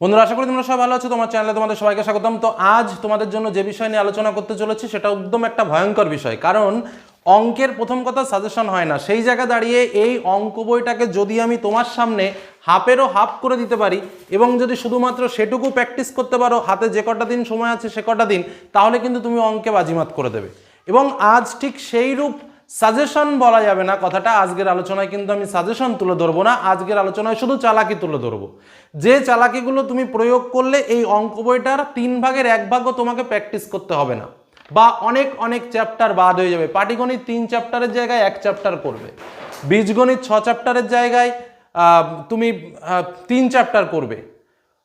বন্ধুরা, আশা করি তোমরা সবাই ভালো আছো। তোমার চ্যানেলে তোমাদের সবাইকে স্বাগতম। তো আজ তোমাদের জন্য যে বিষয় নিয়ে আলোচনা করতে চলেছি, সেটা একদম একটা ভয়ঙ্কর বিষয়। কারণ অঙ্কের প্রথম কথা সাজেশন হয় না। সেই জায়গা দাঁড়িয়ে এই অঙ্ক বইটাকে যদি আমি তোমার সামনে হাফেরও হাফ করে দিতে পারি এবং যদি শুধুমাত্র সেটুকু প্র্যাকটিস করতে পারো, হাতে যে কটা দিন সময় আছে সে কটা দিন, তাহলে কিন্তু তুমি অঙ্কে বাজিমাত করে দেবে। এবং আজ ঠিক সেই রূপ সাজেশন বলা যাবে না, কথাটা আজকের আলোচনায় কিন্তু আমি সাজেশন তুলে ধরবো না, আজকের আলোচনায় শুধু চালাকি তুলে ধরবো। যে চালাকিগুলো তুমি প্রয়োগ করলে এই অঙ্ক বইটার তিন ভাগের এক ভাগও তোমাকে প্র্যাকটিস করতে হবে না। বা অনেক অনেক চ্যাপ্টার বাদ হয়ে যাবে। পাটিগণিত তিন চ্যাপ্টারের জায়গায় এক চ্যাপ্টার করবে। বীজগণিত ছ চ্যাপ্টারের জায়গায় তুমি তিন চ্যাপ্টার করবে।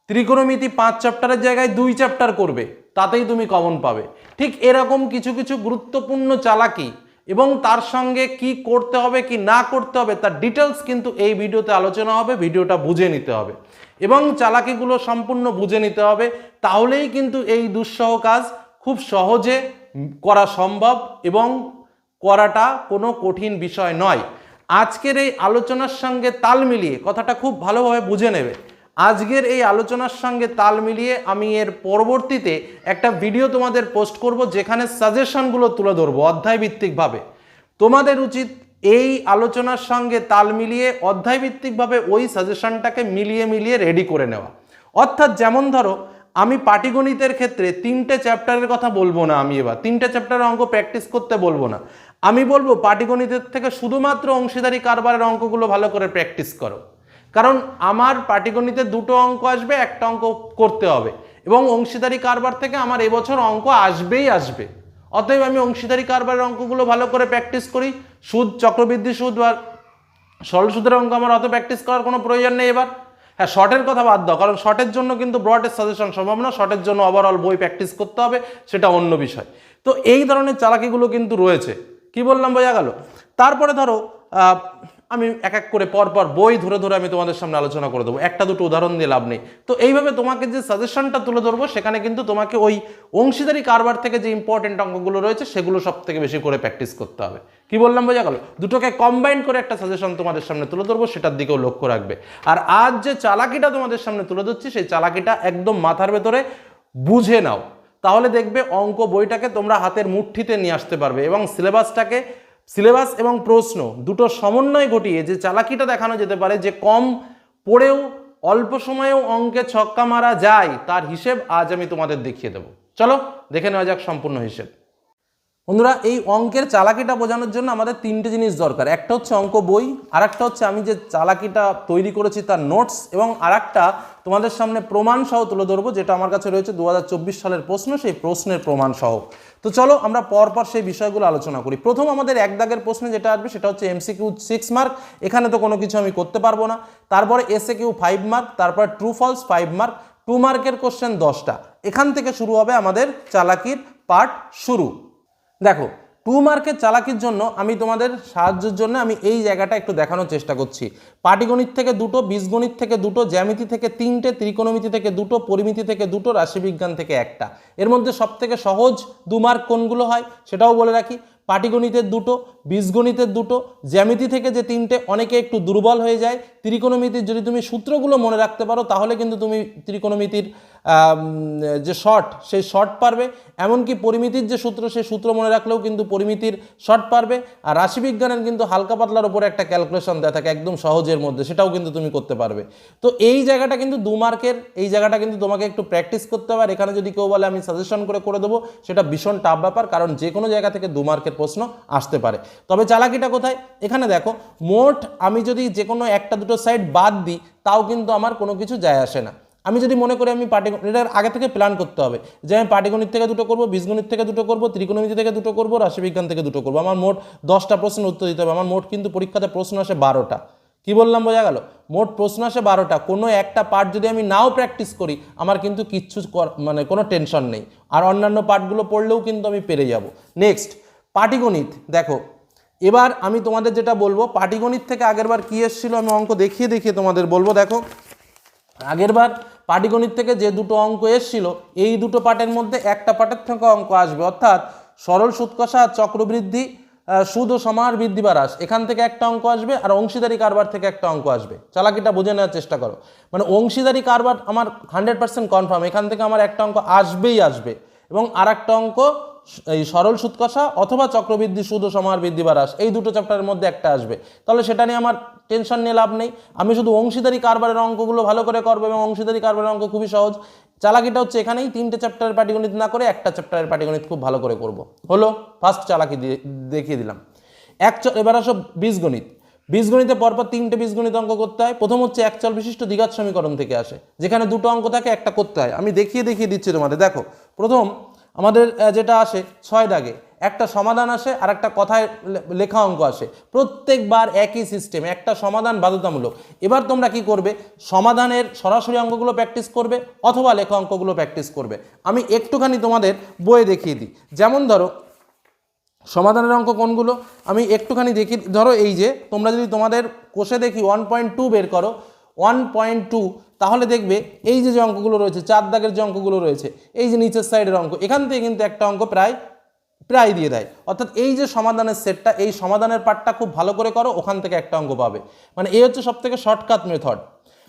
ত্রিকোণমিতি পাঁচ চ্যাপ্টারের জায়গায় দুই চ্যাপ্টার করবে। তাতেই তুমি কমন পাবে। ঠিক এরকম কিছু কিছু গুরুত্বপূর্ণ চালাকি এবং তার সঙ্গে কি করতে হবে, কি না করতে হবে, তার ডিটেলস কিন্তু এই ভিডিওতে আলোচনা হবে, ভিডিওটা বুঝে নিতে হবে। এবং চালাকিগুলো সম্পূর্ণ বুঝে নিতে হবে, তাহলেই কিন্তু এই দুঃসহ কাজ খুব সহজে করা সম্ভব এবং করাটা কোনো কঠিন বিষয় নয়। আজকের এই আলোচনার সঙ্গে তাল মিলিয়ে কথাটা খুব ভালোভাবে বুঝে নেবে। আজকের এই আলোচনার সঙ্গে তাল মিলিয়ে আমি এর পরবর্তীতে একটা ভিডিও তোমাদের পোস্ট করব, যেখানে সাজেশনগুলো তুলে ধরবো অধ্যায়ভিত্তিকভাবে। তোমাদের উচিত এই আলোচনার সঙ্গে তাল মিলিয়ে অধ্যায়ভিত্তিকভাবে ওই সাজেশনটাকে মিলিয়ে মিলিয়ে রেডি করে নেওয়া। অর্থাৎ যেমন ধরো, আমি পাটিগণিতের ক্ষেত্রে তিনটে চ্যাপ্টারের কথা বলব না আমি এবার। তিনটে চ্যাপ্টারের অঙ্ক প্র্যাকটিস করতে বলব না। আমি বলব পাটিগণিতের থেকে শুধুমাত্র অংশীদারি কারবারের অঙ্কগুলো ভালো করে প্র্যাকটিস করো। কারণ আমার পাটিগণিতে দুটো অঙ্ক আসবে, একটা অঙ্ক করতে হবে। এবং অংশীদারি কারবার থেকে আমার এবছর অঙ্ক আসবেই আসবে। অতএব আমি অংশীদারি কারবারের অঙ্কগুলো ভালো করে প্র্যাকটিস করি। সুদ, চক্রবৃদ্ধি সুদ বা সরল সুদের অঙ্ক আমার অত প্র্যাকটিস করার কোনো প্রয়োজন নেই এবার। হ্যাঁ শর্টের কথা বাদ দাও, কারণ শর্টের জন্য কিন্তু ব্রডের সাজেশন সম্ভব না। শর্টের জন্য ওভারঅল বই প্র্যাকটিস করতে হবে, সেটা অন্য বিষয়। তো এই ধরনের চালাকিগুলো কিন্তু রয়েছে। কি বললাম, বোঝা গেল? তারপরে ধরো আমি এক এক করে পর পর বই ধরে ধরে আমি তোমাদের সামনে আলোচনা করে দেবো। একটা দুটো উদাহরণ দিয়ে লাভ নেই। তো এইভাবে তোমাকে যে সাজেশনটা তুলে ধরবো, সেখানে কিন্তু তোমাকে ওই অংশীদারি কারবার থেকে যে ইম্পর্টেন্ট অঙ্কগুলো রয়েছে, সেগুলো সব থেকে বেশি করে প্র্যাকটিস করতে হবে। কি বললাম, বোঝা গেল? দুটোকে কম্বাইন করে একটা সাজেশন তোমাদের সামনে তুলে ধরবো, সেটার দিকেও লক্ষ্য রাখবে। আর আজ যে চালাকিটা তোমাদের সামনে তুলে ধরছি, সেই চালাকিটা একদম মাথার ভেতরে বুঝে নাও। তাহলে দেখবে অঙ্ক বইটাকে তোমরা হাতের মুঠ্ঠিতে নিয়ে আসতে পারবে এবং সিলেবাসটাকে সিলেবাস এবং প্রশ্ন দুটো সমন্বয় ঘটিয়ে যে চালাকিটা দেখানো যেতে পারে, যে কম পড়েও অল্প সময়েও অঙ্কে ছক্কা মারা যায়, তার হিসেব আজ আমি তোমাদের দেখিয়ে দেবো। চলো, দেখে নেওয়া যাক সম্পূর্ণ হিসেব। বন্ধুরা, এই অঙ্কের চালাকিটা বোঝানোর জন্য আমাদের তিনটে জিনিস দরকার। একটা হচ্ছে অঙ্ক বই আর একটা হচ্ছে আমি যে চালাকিটা তৈরি করেছি তার নোটস, এবং আর একটা তোমাদের সামনে প্রমাণ সহ তুলে ধরবো, যেটা আমার কাছে রয়েছে দু হাজার চব্বিশ সালের প্রশ্ন, সেই প্রশ্নের প্রমাণ সহ তো চলো আমরা পরপর সেই বিষয়গুলো আলোচনা করি। প্রথম আমাদের এক দাগের প্রশ্নে যেটা আসবে সেটা হচ্ছে এমসিকিউ সিক্স মার্ক এখানে তো কোনো কিছু আমি করতে পারব না। তারপরে এসে কিউ ফাইভ মার্ক তারপর true false five mark two মার্কের কোশ্চেন দশটা। এখান থেকে শুরু হবে আমাদের চালাকির পার্ট শুরু। দেখো টু মার্কের চালাকির জন্য আমি তোমাদের সাহায্যের জন্য আমি এই জায়গাটা একটু দেখানোর চেষ্টা করছি। পাটিগণিত থেকে দুটো, বীজগণিত থেকে দুটো, জ্যামিতি থেকে তিনটে, ত্রিকোণমিতি থেকে দুটো, পরিমিতি থেকে দুটো, রাশিবিজ্ঞান থেকে একটা। এর মধ্যে সব থেকে সহজ দু মার্ক কোনগুলো হয় সেটাও বলে রাখি। পাটিগণিতের দুটো, বীজগণিতের দুটো, জ্যামিতি থেকে যে তিনটে অনেকে একটু দুর্বল হয়ে যায়। ত্রিকোণমিতির যদি তুমি সূত্রগুলো মনে রাখতে পারো তাহলে কিন্তু তুমি ত্রিকোণমিতির যে শর্ট সেই শর্ট পারবে। এমনকি পরিমিতির যে সূত্র, সেই সূত্র মনে রাখলেও কিন্তু পরিমিতির শর্ট পারবে। আর রাশিবিজ্ঞানের কিন্তু হালকা পাতলার উপরে একটা ক্যালকুলেশন দেওয়া থাকে একদম সহজের মধ্যে, সেটাও কিন্তু তুমি করতে পারবে। তো এই জায়গাটা কিন্তু দু মার্কের, এই জায়গাটা কিন্তু তোমাকে একটু প্র্যাকটিস করতে হবে। আর এখানে যদি কেউ বলে, আমি সাজেশন করে করে দেবো, সেটা ভীষণ টাফ ব্যাপার, কারণ যে কোনো জায়গা থেকে দু মার্কের প্রশ্ন আসতে পারে। তবে চালাকিটা কোথায়? এখানে দেখো, মোট আমি যদি যে কোনো একটা দুটো সাইড বাদ দিই, তাও কিন্তু আমার কোনো কিছু যায় আসে না। আমি যদি মনে করি আমি পাটি এটার আগে থেকে প্ল্যান করতে হবে যে আমি পাটিগণিত থেকে দুটো করব, বীজগণিত থেকে দুটো করব, ত্রিকোণমিতি থেকে দুটো করব, রাশিবিজ্ঞান থেকে দুটো করব। আমার মোট দশটা প্রশ্নের উত্তর দিতে হবে। আমার মোট কিন্তু পরীক্ষাতে প্রশ্ন আসে বারোটা। কি বললাম বোঝা গেল? মোট প্রশ্ন আসে বারোটা। কোনো একটা পার্ট যদি আমি নাও প্র্যাকটিস করি, আমার কিন্তু কিচ্ছু মানে কোনো টেনশন নেই। আর অন্যান্য পার্টগুলো পড়লেও কিন্তু আমি পেরে যাব। নেক্সট পাটিগণিত। দেখো, এবার আমি তোমাদের যেটা বলব, পাটিগণিত থেকে আগেরবার কী এসেছিল? আমি অঙ্ক দেখিয়ে দেখিয়ে তোমাদের বলব। দেখো আগেরবার পাটিগণিত থেকে যে দুটো অঙ্ক এসছিল, এই দুটো পার্টের মধ্যে একটা পার্টের থেকে অঙ্ক আসবে। অর্থাৎ সরল সুৎকষা, চক্রবৃদ্ধি সুদ ও সমাহার বৃদ্ধি বা হ্রাস। এখান থেকে একটা অঙ্ক আসবে আর অংশীদারি কারবার থেকে একটা অঙ্ক আসবে। চালাকিটা বুঝে নেওয়ার চেষ্টা করো। মানে অংশীদারি কারবার আমার হান্ড্রেড পার্সেন্ট কনফার্ম এখান থেকে আমার একটা অঙ্ক আসবেই আসবে। এবং আর একটা অঙ্ক এই সরল সুদ কষা অথবা চক্রবৃদ্ধি সুদ ও সমাহার বৃদ্ধি বা হ্রাস, এই দুটো চ্যাপ্টারের মধ্যে একটা আসবে। তাহলে সেটা নিয়ে আমার টেনশন নিয়ে লাভ নেই। আমি শুধু অংশীদারি কারবারের অঙ্কগুলো ভালো করে করব এবং অংশীদারি কারবারের অঙ্ক খুবই সহজ। চালাকিটা হচ্ছে এখানেই, তিনটে চ্যাপ্টারের পাটিগণিত না করে একটা চ্যাপ্টারের পাটিগণিত খুব ভালো করে করব। হলো ফার্স্ট চালাকি দিয়ে, দেখিয়ে দিলাম। এক চ- এবার আসো বীজগণিত। বীজগণিতে পরপর তিনটে বীজগণিত অঙ্ক করতে হয়। প্রথম হচ্ছে একচল বিশিষ্ট দ্বিঘাত সমীকরণ থেকে আসে। যেখানে দুটো অঙ্ক থাকে, একটা করতে হয়। আমি দেখিয়ে দেখিয়ে দিচ্ছি তোমাদের। দেখো, প্রথম আমাদের যেটা আসে ছয় দাগে। একটা সমাধান আসে আর একটা কথায় লেখা অঙ্ক আসে। প্রত্যেকবার একই সিস্টেম একটা সমাধান বাধ্যতামূলক। এবার তোমরা কি করবে? সমাধানের সরাসরি অঙ্কগুলো প্র্যাকটিস করবে, অথবা লেখা অঙ্কগুলো প্র্যাকটিস করবে। আমি একটুখানি তোমাদের বইয়ে দেখিয়ে দিই। যেমন ধরো, সমাধানের অঙ্ক কোনগুলো? আমি একটুখানি দেখি, ধরো এই যে, তোমরা যদি তোমাদের কোষে দেখি ওয়ান পয়েন্ট টু বের করো ওয়ান পয়েন্ট টু তাহলে দেখবে এই যে যে অঙ্কগুলো রয়েছে, চার দাগের যে অঙ্কগুলো রয়েছে, এই যে নিচের সাইডের অঙ্ক, এখান থেকে কিন্তু একটা অঙ্ক প্রায় প্রায় দিয়ে দেয়। অর্থাৎ এই যে সমাধানের সেটটা এই সমাধানের পার্টটা খুব ভালো করে করো, ওখান থেকে একটা অঙ্ক পাবে। মানে এই হচ্ছে সব থেকে শর্টকাট মেথড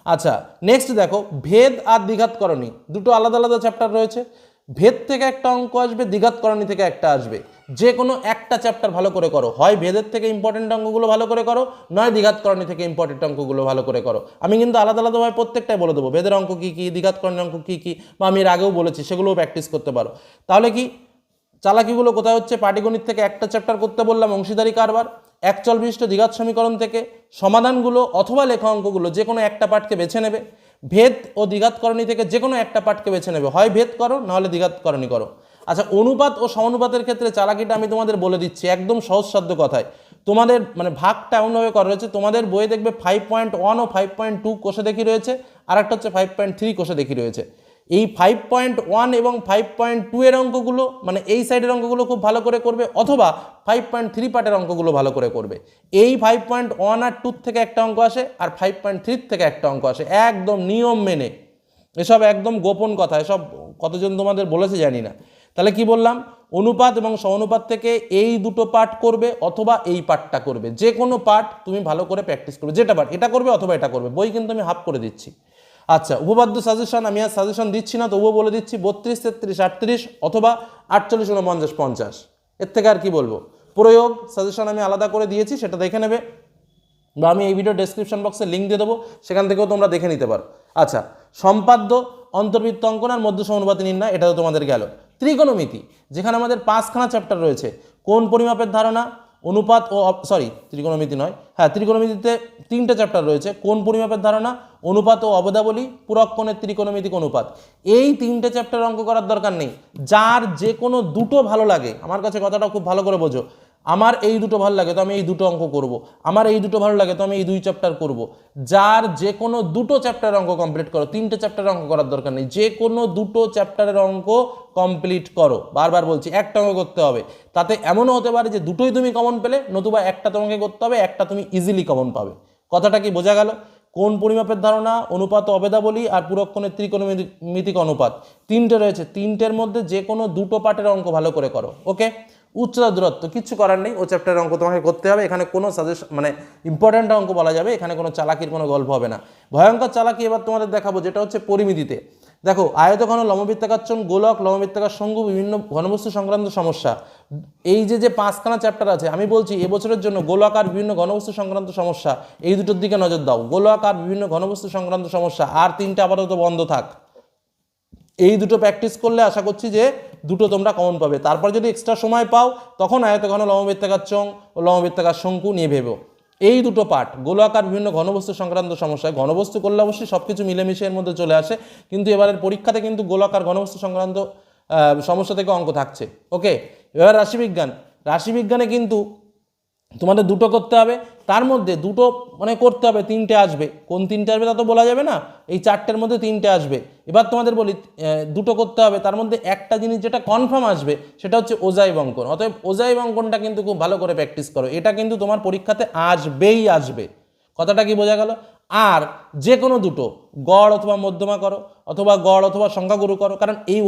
আচ্ছা নেক্সট দেখো, ভেদ আর দ্বিঘাতকরণী, দুটো আলাদা আলাদা চ্যাপ্টার রয়েছে। ভেদ থেকে একটা অঙ্ক আসবে দ্বিঘাতকরণী থেকে একটা আসবে। যে কোনো একটা চ্যাপ্টার ভালো করে করো। হয় ভেদের থেকে ইম্পর্টেন্ট অঙ্কগুলো ভালো করে করো, নয় দ্বিঘাতকরণী থেকে ইম্পর্টেন্ট অঙ্কগুলো ভালো করে করো। আমি কিন্তু আলাদা আলাদাভাবে প্রত্যেকটাই বলে দেবো। ভেদের অঙ্ক কী কী দ্বিঘাতকরণী অঙ্ক কী কী, বা আমি এর আগেও বলেছি, সেগুলোও প্র্যাকটিস করতে পারো। তাহলে কি? চালাকিগুলো কোথায় হচ্ছে? পাটিগণিত থেকে একটা চ্যাপ্টার করতে বললাম, অংশীদারি কারবার। একচল বিশিষ্ট দ্বিঘাত সমীকরণ থেকে সমাধানগুলো অথবা লেখা অঙ্কগুলো যে কোনো একটা পাঠকে বেছে নেবে। ভেদ ও দ্বিঘাতকরণী থেকে যে কোনো একটা পাঠকে বেছে নেবে। হয় ভেদ করো, নাহলে দ্বিঘাতকরণী করো। আচ্ছা অনুপাত ও সমানুপাতের ক্ষেত্রে চালাকিটা আমি তোমাদের বলে দিচ্ছি, একদম সহজসাধ্য কথায়। তোমাদের মানে ভাগটা এমনভাবে করা রয়েছে, তোমাদের বইয়ে দেখবে ফাইভ পয়েন্ট ওয়ান ও ফাইভ পয়েন্ট টু কোষে দেখি রয়েছে আর একটা হচ্ছে ফাইভ পয়েন্ট থ্রি কোষে দেখি রয়েছে। এই ফাইভ পয়েন্ট ওয়ান এবং ফাইভ পয়েন্ট টু এর অঙ্কগুলো মানে এই সাইডের অঙ্কগুলো খুব ভালো করে করবে, অথবা ফাইভ পয়েন্ট থ্রি পার্টের অঙ্কগুলো ভালো করে করবে। এই ফাইভ পয়েন্ট ওয়ান আর টু থেকে একটা অঙ্ক আসে, আর ফাইভ পয়েন্ট থ্রি থেকে একটা অঙ্ক আসে, একদম নিয়ম মেনে। এসব একদম গোপন কথা, এসব কতজন তোমাদের বলেছে জানি না। তাহলে কি বললাম? অনুপাত এবং সমানুপাত থেকে এই দুটো পার্ট করবে, অথবা এই পার্টটা করবে। যে কোনো পার্ট তুমি ভালো করে প্র্যাকটিস করবে, যেটা পার্ট এটা করবে অথবা এটা করবে। বই কিন্তু আমি হাফ করে দিচ্ছি। আচ্ছা উপপাদ্য সাজেশন আমি আর সাজেশন দিচ্ছি না, তবুও বলে দিচ্ছি বত্রিশ, তেত্রিশ, আটত্রিশ অথবা আটচল্লিশ উনপঞ্চাশ পঞ্চাশ এর থেকে আর কি বলব? প্রয়োগ সাজেশন আমি আলাদা করে দিয়েছি, সেটা দেখে নেবে। বা আমি এই ভিডিও ডেসক্রিপশন বক্সে লিঙ্ক দিয়ে দেবো, সেখান থেকেও তোমরা দেখে নিতে পারো। আচ্ছা সম্পাদ্য অন্তর্বৃত্ত অঙ্কন আর মধ্য সমানুপাতি নির্ণয়, এটা তো তোমাদের গেল। ত্রিকোণমিতি, যেখানে আমাদের পাঁচখানা চ্যাপ্টার রয়েছে, কোন পরিমাপের ধারণা? অনুপাত ও সরি ত্রিকোণমিতি নয়। হ্যাঁ ত্রিকোণমিতিতে তিনটা চ্যাপ্টার রয়েছে। কোন পরিমাপের ধারণা? অনুপাত ও অবদাবলী পুরাক্ষণের ত্রিকোণমিতিক অনুপাত। এই তিনটে চ্যাপ্টার অঙ্ক করার দরকার নেই। যার যে কোনো দুটো ভালো লাগে, আমার কাছে কথাটা খুব ভালো করে বোঝো। আমার এই দুটো ভালো লাগে, তো আমি এই দুটো অঙ্ক করব। আমার এই দুটো ভালো লাগে, তো আমি এই দুই চ্যাপ্টার করব। যার যে কোনো দুটো চ্যাপ্টার অঙ্ক কমপ্লিট করো, তিনটে চ্যাপ্টার অঙ্ক করার দরকার নেই যে কোনো দুটো চ্যাপ্টারের অঙ্ক কমপ্লিট করো। বারবার বলছি, একটা অঙ্ক করতে হবে। তাতে এমনও হতে পারে যে দুটোই তুমি কমন পেলে, নতুবা একটা তোমাকে করতে হবে, একটা তুমি ইজিলি কমন পাবে। কথাটা কি বোঝা গেল? কোন পরিমাপের ধারণা, অনুপাত অবেদাবলী আর পুরক্ষণের ত্রিকোণমিতিক অনুপাত। তিনটে রয়েছে, তিনটের মধ্যে যে কোনো দুটো পার্টের অঙ্ক ভালো করে করো ওকে উচ্চতা দূরত্ব কিছু করার নেই। ও চ্যাপ্টারের অঙ্ক তোমাকে করতে হবে। এখানে কোনো সাজেশন মানে ইম্পর্ট্যান্ট অঙ্ক বলা যাবে। এখানে কোনো চালাকির কোনো গল্প হবে না। ভয়ঙ্কর চালাকি এবার তোমাদের দেখাবো, যেটা হচ্ছে পরিমিতিতে। দেখো আয়ত আয়তঘন লম্ববৃত্তাকার গোলক লম্ববৃত্তাকার শঙ্কু, বিভিন্ন ঘনবস্তু সংক্রান্ত সমস্যা। এই যে যে পাঁচখানা চ্যাপ্টার আছে, আমি বলছি এবছরের জন্য গোলাকার বিভিন্ন ঘনবস্তু সংক্রান্ত সমস্যা, এই দুটোর দিকে নজর দাও। গোলাকার বিভিন্ন ঘনবস্তু সংক্রান্ত সমস্যা, আর তিনটা আপাতত বন্ধ থাক। এই দুটো প্র্যাকটিস করলে আশা করছি যে দুটো তোমরা কমন পাবে। তারপর যদি এক্সট্রা সময় পাও, তখন আয়ত ঘন লম্ববৃত্তাকার চং ও লম্ববৃত্তাকার শঙ্কু নিয়ে ভেবো। এই দুটো পাঠ গোলাকার বিভিন্ন ঘনবস্তু সংক্রান্ত সমস্যায়। ঘনবস্তু করলে অবশ্যই সব কিছু মিলেমিশে এর মধ্যে চলে আসে, কিন্তু এবারের পরীক্ষাতে কিন্তু গোলাকার ঘনবস্তু সংক্রান্ত সমস্যা থেকে অঙ্ক থাকছে। ওকে এবার রাশিবিজ্ঞান। রাশিবিজ্ঞানে কিন্তু তোমাদের দুটো করতে হবে, তার মধ্যে দুটো মানে করতে হবে, তিনটে আসবে। কোন তিনটে আসবে তা তো বলা যাবে না, এই চারটের মধ্যে তিনটে আসবে। এবার তোমাদের বলি দুটো করতে হবে, তার মধ্যে একটা জিনিস যেটা কনফার্ম আসবে, সেটা হচ্ছে ওজাই বঙ্কন। অতএব ওজাই বঙ্কনটা কিন্তু খুব ভালো করে প্র্যাকটিস করো, এটা কিন্তু তোমার পরীক্ষাতে আসবেই আসবে। কথাটা কি বোঝা গেল? আর যে কোনো দুটো, গড় অথবা মধ্যমা করো, অথবা গড় অথবা সংখ্যাগুরু করো, কারণ এই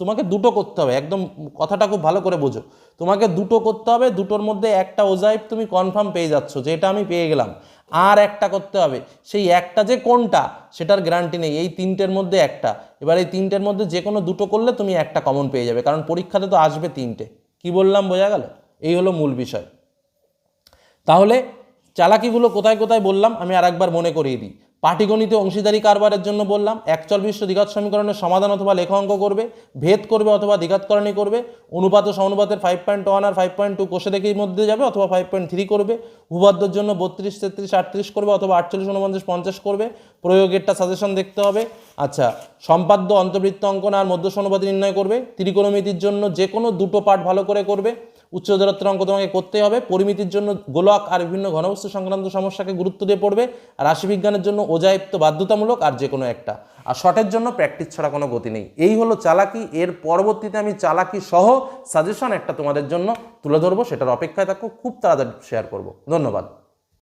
তোমাকে দুটো করতে হবে। একদম কথাটা খুব ভালো করে বোঝো। তোমাকে দুটো করতে হবে, দুটোর মধ্যে একটা ওজাইব তুমি কনফার্ম পেয়ে যাচ্ছ যে এটা আমি পেয়ে গেলাম। আর একটা করতে হবে। সেই একটা যে কোনটা, সেটার গ্যারান্টি নেই। এই তিনটের মধ্যে একটা। এবার এই তিনটের মধ্যে যে কোনো দুটো করলে তুমি একটা কমন পেয়ে যাবে, কারণ পরীক্ষাতে তো আসবে তিনটে। কি বললাম, বোঝা গেল? এই হলো মূল বিষয়। তাহলে চালাকিগুলো কোথায় কোথায় বললাম, আমি আরেকবার মনে করিয়ে দিই। পাটিগণিতে অংশীদারি কারবারের জন্য বললাম, একচল বিশ্ব দ্বিঘাত সমীকরণের সমাধান অথবা লেখা অঙ্ক করবে, ভেদ করবে অথবা দ্বিঘাতকরণী করবে, অনুপাত ও সমানুপাতের ফাইভ পয়েন্ট ওয়ান আর ফাইভ পয়েন্ট টু কোষে দেখেই মধ্যে যাবে অথবা ফাইভ পয়েন্ট থ্রি করবে, ভূবাদ্যর জন্য বত্রিশ, তেত্রিশ, আটত্রিশ করবে অথবা আটচল্লিশ, উনপঞ্চাশ, পঞ্চাশ করবে, প্রয়োগেরটা সাজেশন দেখতে হবে। আচ্ছা সম্পাদ্য অন্তর্বৃত্ত অঙ্কন আর মধ্য সনুপাতি নির্ণয় করবে, ত্রিকোণমিতির জন্য যে কোনো দুটো পার্ট ভালো করে করবে উচ্চ দূরত্বের অঙ্ক তোমাকে করতে হবে। পরিমিতির জন্য গোলক আর বিভিন্ন ঘনবস্তু সংক্রান্ত সমস্যাকে গুরুত্ব দিয়ে পড়বে। রাশিবিজ্ঞানের জন্য ওজায়িত্ব বাধ্যতামূলক আর যে কোনো একটা। আর শটের জন্য প্র্যাকটিস ছাড়া কোনো গতি নেই। এই হলো চালাকি। এর পরবর্তীতে আমি চালাকি সহ সাজেশন একটা তোমাদের জন্য তুলে ধরবো। সেটার অপেক্ষায় থাকো। খুব তাড়াতাড়ি শেয়ার করব। ধন্যবাদ।